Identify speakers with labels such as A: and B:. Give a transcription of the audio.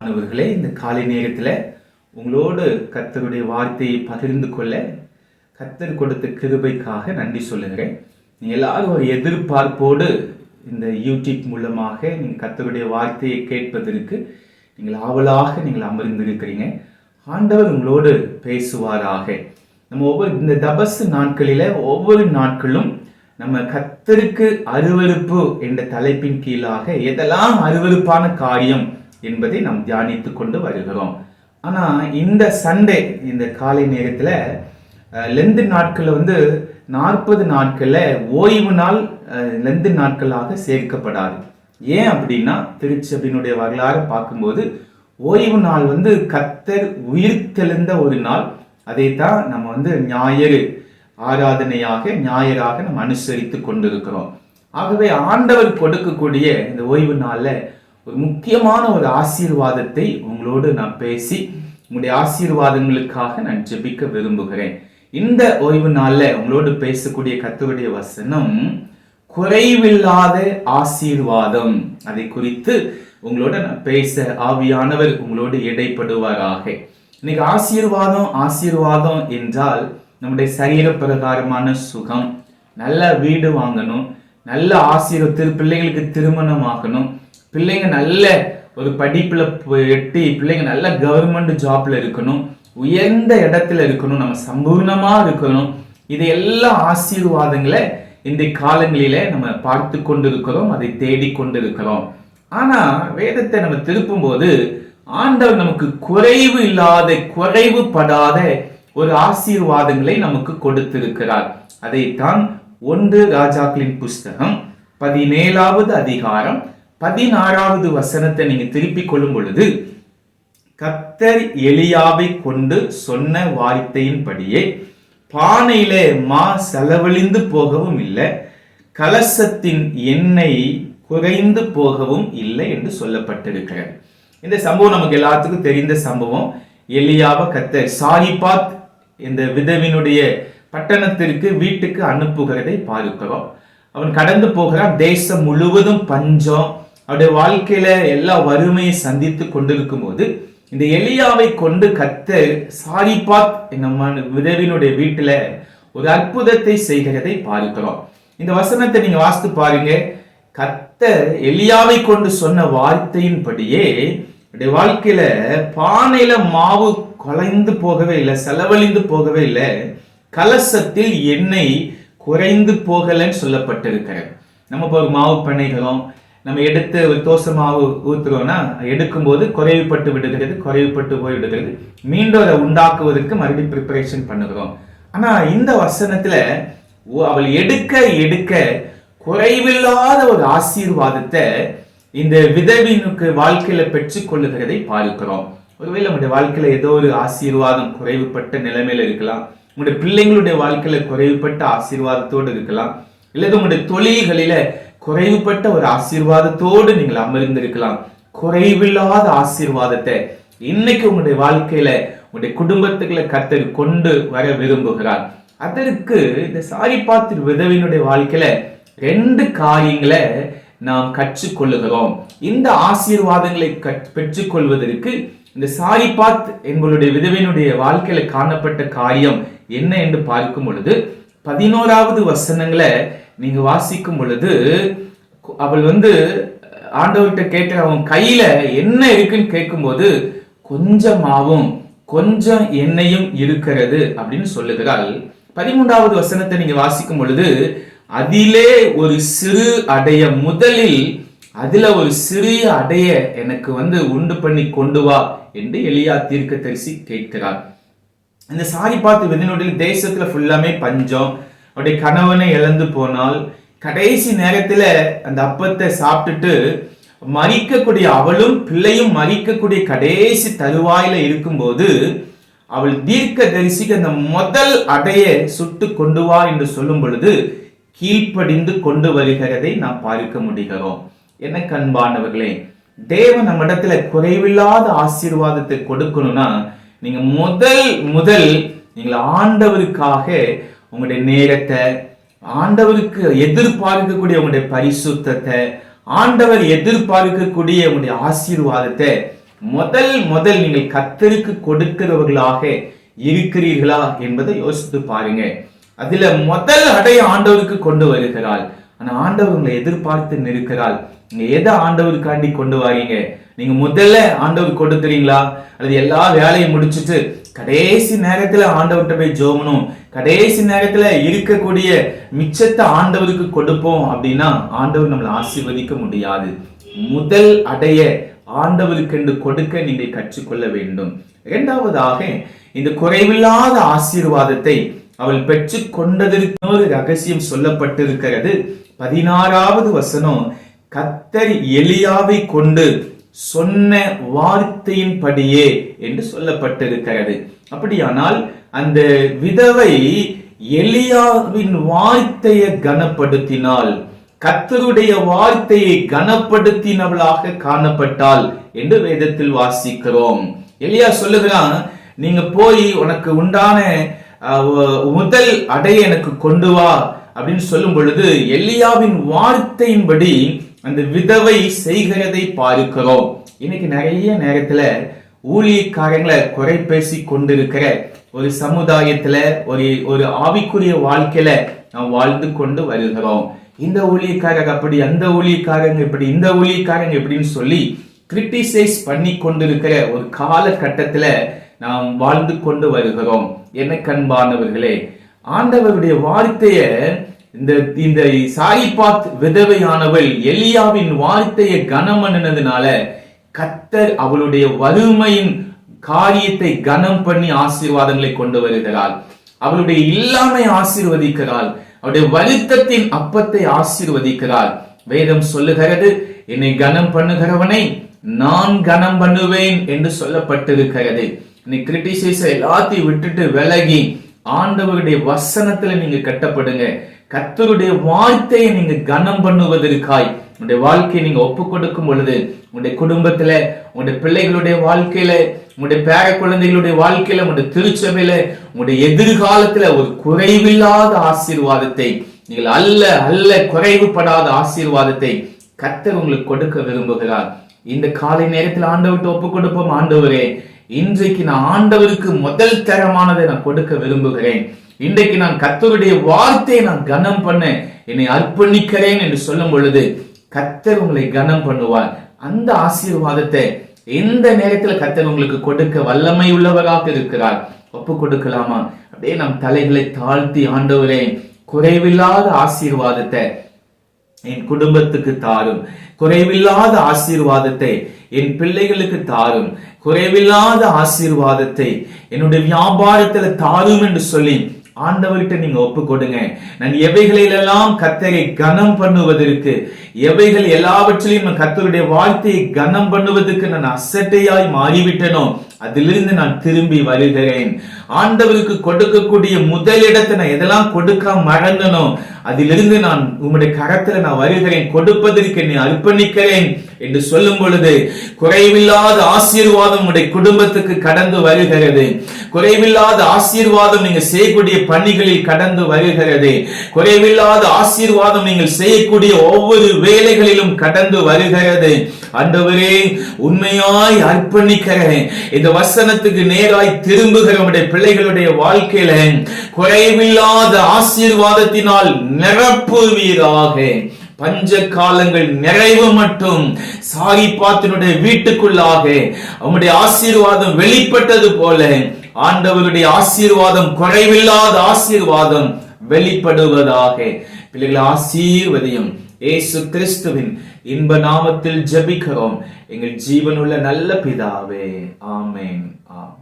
A: மாணவர்களே இந்த காலை நேரத்தில் உங்களோடு கத்தருடைய வார்த்தையை பகிர்ந்து கொள்ள கத்தர் கொடுத்த கிருபைக்காக நன்றி சொல்லுகிறேன். நீங்கள் எல்லாரும் ஒரு எதிர்பார்ப்போடு இந்த யூடியூப் மூலமாக நீங்கள் கத்தருடைய வார்த்தையை கேட்பதற்கு நீங்கள் ஆவலாக நீங்கள் அமர்ந்திருக்கிறீங்க. ஆண்டவர் உங்களோடு பேசுவாராக. நம்ம ஒவ்வொரு இந்த தபசு நாட்களில் ஒவ்வொரு நாட்களும் நம்ம கத்தருக்கு அருவருப்பு என்ற தலைப்பின் கீழாக எதெல்லாம் அருவருப்பான காரியம் என்பதை நாம் தியானித்து கொண்டு வருகிறோம். ஆனால் இந்த சண்டே இந்த காலை நேரத்தில் லெந்து நாட்களில் வந்து நாற்பது நாட்களில் ஓய்வு நாள் லெந்து நாட்களாக சேர்க்கப்படாது. ஏன் அப்படின்னா திருச்சபினுடைய வரலாறு பார்க்கும்போது ஓய்வு நாள் வந்து கத்தர் உயிர்த்தெழுந்த ஒரு நாள். அதை தான் நம்ம வந்து ஞாயிறு ஆராதனையாக ஞாயிறாக நம்ம அனுசரித்து கொண்டிருக்கிறோம். ஆகவே ஆண்டவர் கொடுக்கக்கூடிய இந்த ஓய்வு நாளில் ஒரு முக்கியமான ஒரு ஆசீர்வாதத்தை உங்களோடு நான் பேசி உங்களுடைய ஆசீர்வாதங்களுக்காக நான் ஜெபிக்க விரும்புகிறேன். இந்த ஓய்வு நாளில் உங்களோடு பேசக்கூடிய கத்தருடைய வசனம் குறைவில்லாத ஆசீர்வாதம். அதை குறித்து உங்களோட நான் பேச ஆவியானவர் உங்களோடு இடைப்படுவாராக. இன்னைக்கு ஆசீர்வாதம் ஆசீர்வாதம் என்றால் நம்முடைய சரீர பிரகாரமான சுகம். நல்ல வீடு வாங்கணும் நல்ல ஆசீர்வத்தில் பிள்ளைங்களுக்கு திருமணம் ஆகணும் பிள்ளைங்க நல்ல ஒரு படிப்பில் எட்டி பிள்ளைங்க நல்ல கவர்மெண்ட் ஜாப்ல இருக்கணும். உயர்ந்த இடத்துல இருக்கணும். நம்ம சம்பூர்ணமாக இருக்கணும். இது எல்லா ஆசீர்வாதங்களை இந்த காலங்களில நம்ம பார்த்து கொண்டிருக்கிறோம். அதை தேடிக்கொண்டிருக்கிறோம் ஆனா வேதத்தை நம்ம திருப்பும் போது ஆண்டவர் நமக்கு குறைவு இல்லாத குறைவு படாத ஒரு ஆசீர்வாதங்களை நமக்கு கொடுத்திருக்கிறார். அதைத்தான் ஒன்று ராஜாக்களின் புஸ்தகம் பதினேழாவது அதிகாரம் பதினாறாவது வசனத்தை நீங்க திருப்பிக் கொள்ளும் பொழுது கத்தர் எலியாவை கொண்டு சொன்ன வார்த்தையின்படியே பானையிலே மா செலவழிந்து போகவும் இல்லை கலசத்தின் எண்ணெய் குறைந்து போகவும் இல்லை என்று சொல்லப்பட்டிருக்கிறது. இந்த சம்பவம் நமக்கு எல்லாத்துக்கும் தெரிந்த சம்பவம். எலியாவை கத்தர் சாரிபாத் இந்த விதவினுடைய பட்டணத்திற்கு வீட்டுக்கு அனுப்புகிறதை பார்க்கிறோம். அவன் கடந்து போகிறான். தேசம் முழுவதும் பஞ்சம். அவருடைய வாழ்க்கையில எல்லா வறுமையை சந்தித்து கொண்டிருக்கும் போது இந்த எலியாவை கொண்டு கத்த சாரிபாத் நம்ம விதவினுடைய வீட்டுல ஒரு அற்புதத்தை செய்கிறதை பார்க்கிறோம். இந்த வசனத்தை நீங்க வாசித்து பாருங்க. கத்த எலியாவை கொண்டு சொன்ன வார்த்தையின்படியே அவருடைய வாழ்க்கையில பானையில மாவு குலைந்து போகவே இல்லை செலவழிந்து போகவே இல்லை. கலசத்தில் எண்ணெய் குறைந்து போகலைன்னு சொல்லப்பட்டிருக்கிறது. நம்ம இப்போ ஒரு மாவு பண்ணைகிறோம் நம்ம எடுத்து ஒரு தோசை மாவு ஊற்றுறோம்னா எடுக்கும்போது குறைவுபட்டு விடுகிறது குறைவுபட்டு போய் விடுகிறது. மீண்டும் அதை உண்டாக்குவதற்கு மறுபடியும் ப்ரிப்பரேஷன் பண்ணுகிறோம். ஆனால் இந்த வசனத்தில் ஓ- அவள் எடுக்க எடுக்க குறைவில்லாத ஒரு ஆசீர்வாதத்தை இந்த விதவினுக்கு வாழ்க்கையில பெற்றுக்கொள்ளுகிறதை பார்க்கிறோம். ஒருவேளை நம்முடைய வாழ்க்கையில ஏதோ ஒரு ஆசீர்வாதம் குறைவுபட்ட நிலைமையில இருக்கலாம். உங்களுடைய பிள்ளைங்களுடைய வாழ்க்கையில குறைவுபட்ட ஆசீர்வாதத்தோடு இருக்கலாம். இல்லது உங்களுடைய தொழில்களில குறைவுபட்ட ஒரு ஆசீர்வாதத்தோடு நீங்கள் அமர்ந்திருக்கலாம். குறைவில்லாத ஆசீர்வாதத்தை இன்னைக்கு உங்களுடைய வாழ்க்கையில உங்களுடைய குடும்பத்துக்குள்ள கர்த்தர் கொண்டு வர விரும்புகிறார். அதற்கு இந்த சாரிபாத்திர விதவியினுடைய வாழ்க்கையில ரெண்டு காரியங்களை நாம் கற்றுக்கொள்ளுகிறோம். இந்த ஆசீர்வாதங்களை கற்- பெற்றுக்கொள்வதற்கு இந்த சாரிபாத் என்பவருடைய விதவினுடைய வாழ்க்கையில காணப்பட்ட காரியம் என்ன என்று பார்க்கும் பொழுது பதினோராவது வசனங்களை நீங்க வாசிக்கும் பொழுது அவள் வந்து ஆண்டவர்கிட்ட கேட்ட அவன் கையில என்ன இருக்குன்னு கேட்கும்போது கொஞ்சமாவும் கொஞ்சம் எண்ணெயும் இருக்கிறது அப்படின்னு சொல்லுகிறாள். பதிமூன்றாவது வசனத்தை நீங்க வாசிக்கும் பொழுது அதிலே ஒரு சிறு அடைய முதலில் அதில் ஒரு சிறிய அடைய எனக்கு வந்து உண்டு பண்ணி கொண்டு வா என்று எளியா தீர்க்க தரிசி கேட்கிறார். இந்த சாரி பார்த்து விதினுடைய தேசத்தில் ஃபுல்லாமே பஞ்சம். அவருடைய கணவனை இழந்து போனால் கடைசி நேரத்தில் அந்த அப்பத்தை சாப்பிட்டுட்டு மறிக்கக்கூடிய அவளும் பிள்ளையும் மறிக்கக்கூடிய கடைசி தருவாயில இருக்கும்போது அவள் தீர்க்க தரிசிக்கு அந்த முதல் அடைய சுட்டு கொண்டு வா என்று சொல்லும் பொழுது கீழ்ப்படிந்து கொண்டு வருகிறதை நாம் பார்க்க முடிகிறோம். என்ன கண்பானவர்களே தேவன் நம்மிடத்துல குறைவில்லாத ஆசீர்வாதத்தை கொடுக்கணும்னா நீங்க முதல் முதல் நீங்கள் ஆண்டவருக்காக உங்களுடைய நேரத்தை ஆண்டவருக்கு எதிர்பார்க்கக்கூடிய உங்களுடைய பரிசுத்தத்தை ஆண்டவர் எதிர்பார்க்கக்கூடிய உங்களுடைய ஆசீர்வாதத்தை முதல் முதல் நீங்கள் கத்தருக்கு கொடுக்கிறவர்களாக இருக்கிறீர்களா என்பதை யோசித்து பாருங்க. அதுல முதல் அடைய ஆண்டவருக்கு கொண்டு வருகிறாள். ஆனா ஆண்டவர் உங்களை எதிர்பார்த்து நிற்கிறாள். நீங்க எதை ஆண்டவருக்காண்டி கொண்டு வரீங்க? நீங்க முதல்ல ஆண்டவர் கொடுக்குறீங்களா அல்லது எல்லா வேலையும் முடிச்சிட்டு கடைசி நேரத்துல ஆண்டவர்கிட்ட போய் ஜோமனும் கடைசி நேரத்துல இருக்கக்கூடிய மிச்சத்தை ஆண்டவருக்கு கொடுப்போம் அப்படின்னா ஆண்டவர் நம்மளை ஆசீர்வதிக்க முடியாது. முதல் அடைய ஆண்டவருக்கென்று கொடுக்க நீங்கள் கற்றுக்கொள்ள வேண்டும். இரண்டாவதாக இந்த குறைவில்லாத ஆசீர்வாதத்தை அவள் பெற்று கொண்டதற்கு ஒரு ரகசியம் சொல்லப்பட்டிருக்கிறது. பதினாறாவது வசனம் கத்தர் எலியாவை கொண்டு சொன்ன வார்த்தையின்படியே என்று சொல்லப்பட்டிருக்கிறது. அப்படியானால் அந்த விதவை எலியாவின் வார்த்தையை கனப்படுத்தினால் கத்தருடைய வார்த்தையை கனப்படுத்தினவளாக காணப்பட்டாள் என்று வேதத்தில் வாசிக்கிறோம். எலியா சொல்லுகிறான் நீங்க போய் உனக்கு உண்டான முதல் அடையை எனக்கு கொண்டு வா அப்படின்னு சொல்லும் பொழுது எலியாவின் வார்த்தையின்படி அந்த விதவை செய்கிறதை பார்க்கிறோம். இன்னைக்கு நிறைய நேரத்துல ஊழியக்காரங்களை குறை பேசி கொண்டிருக்கிற ஒரு சமுதாயத்துல ஒரு ஒரு ஆவிக்குரிய வாழ்க்கையில நாம் வாழ்ந்து கொண்டு வருகிறோம். இந்த ஊழியக்காரங்க அப்படி அந்த ஊழியக்காரங்க இப்படி இந்த ஊழியக்காரங்க இப்படின்னு சொல்லி கிரிட்டிசைஸ் பண்ணி கொண்டிருக்கிற ஒரு காலகட்டத்துல நாம் வாழ்ந்து கொண்டு வருகிறோம். என்ன கண்பானவர்களே? ஆண்டவருடைய வார்த்தையை இந்த இந்த சாரிபாத் விதவையானவள் எலியாவின் வார்த்தையை கனம் பண்ணினதுனால கத்தர் அவளுடைய வறுமையின் காரியத்தை கனம் பண்ணி ஆசீர்வாதங்களை கொண்டு வருகிறாள். அவளுடைய இல்லாமை ஆசீர்வதிக்கிறாள். அவருடைய வருத்தத்தின் அப்பத்தை ஆசீர்வதிக்கிறாள். வேதம் சொல்லுகிறது என்னை கனம் பண்ணுகிறவனை நான் கனம் பண்ணுவேன் என்று சொல்லப்பட்டிருக்கிறது. நீ கிரிட்டிசைஸ் எல்லாத்தையும் விட்டுட்டு விலகி ஆண்டவருடைய வசனத்துல நீங்க கட்டப்படுங்க. கத்தருடைய வார்த்தையை நீங்க கனம் பண்ணுவதற்காய் உங்களுடைய வாழ்க்கையை நீங்க ஒப்பு கொடுக்கும் பொழுது உங்களுடைய குடும்பத்துல உங்களுடைய பிள்ளைகளுடைய வாழ்க்கையில உங்களுடைய பேர குழந்தைகளுடைய வாழ்க்கையில உங்களுடைய திருச்சபையில உங்களுடைய எதிர்காலத்துல ஒரு குறைவில்லாத ஆசீர்வாதத்தை நீங்கள் அல்ல அல்ல குறைவுபடாத ஆசீர்வாதத்தை கத்தர் உங்களுக்கு கொடுக்க விரும்புகிறார். இந்த காலை நேரத்தில் ஆண்டவர்கிட்ட ஒப்பு கொடுப்போம் ஆண்டவரே இன்றைக்கு நான் ஆண்டவருக்கு முதல் தரமானதை நான் கொடுக்க விரும்புகிறேன். இன்றைக்கு நான் கத்தருடைய வார்த்தையை நான் கனம் பண்ண என்னை அர்ப்பணிக்கிறேன் என்று சொல்லும் பொழுது கத்தர் உங்களை கனம் பண்ணுவார். அந்த ஆசீர்வாதத்தை எந்த நேரத்தில் கத்தர் உங்களுக்கு கொடுக்க வல்லமை உள்ளவராக இருக்கிறார்? ஒப்பு கொடுக்கலாமா? அப்படியே நம் தலைகளை தாழ்த்தி ஆண்டவரே குறைவில்லாத ஆசீர்வாதத்தை என் குடும்பத்துக்கு தாரும். குறைவில்லாத ஆசீர்வாதத்தை என் பிள்ளைகளுக்கு தாரும். குறைவில்லாத ஆசீர்வாதத்தை என்னுடைய வியாபாரத்தில் தாரும் என்று சொல்லி ஆண்டவர்கிட்ட நீங்க ஒப்பு கொடுங்க நான் எவைகளிலெல்லாம் கத்தரை கனம் பண்ணுவதற்கு எவைகள் எல்லாவற்றிலையும் நான் கத்தருடைய வாழ்க்கையை கனம் பண்ணுவதற்கு நான் அசட்டையாய் மாறிவிட்டனோ அதிலிருந்து நான் திரும்பி வருகிறேன். ஆண்டவருக்கு கொடுக்கக்கூடிய முதலிடத்தை நான் எதெல்லாம் கொடுக்க மறந்தனோ அதிலிருந்து நான் உங்களுடைய கரத்தில் நான் வருகிறேன் கொடுப்பதற்கு என்னை அர்ப்பணிக்கிறேன் என்று சொல்லும் பொழுது குறைவில்லாத ஆசீர்வாதம் உடைய குடும்பத்துக்கு கடந்து வருகிறது. குறைவில்லாத ஆசீர்வாதம் நீங்கள் செய்யக்கூடிய பணிகளில் கடந்து வருகிறது. குறைவில்லாத ஆசீர்வாதம் நீங்கள் செய்யக்கூடிய ஒவ்வொரு வேலைகளிலும் கடந்து வருகிறது. ஆண்டவரே உண்மையாய் அர்ப்பணிக்கிறேன். இந்த வசனத்துக்கு நேராய் திரும்புகிற உடைய பிள்ளைகளுடைய வாழ்க்கையில குறைவில்லாத ஆசீர்வாதத்தினால் நிரப்புவீராக பஞ்ச காலங்கள் நிறைவு மட்டும் சாரி பாத்தினுடைய வீட்டுக்குள்ளாக. அவனுடைய ஆசீர்வாதம் வெளிப்பட்டது போல ஆண்டவருடைய ஆசீர்வாதம் குறைவில்லாத ஆசீர்வாதம் வெளிப்படுவதாக. பிள்ளைகளை ஆசீர்வதியும். இயேசு கிறிஸ்துவின் இன்ப நாமத்தில் ஜபிக்கிறோம். எங்கள் ஜீவனுள்ள நல்ல பிதாவே. ஆமேன். ஆம்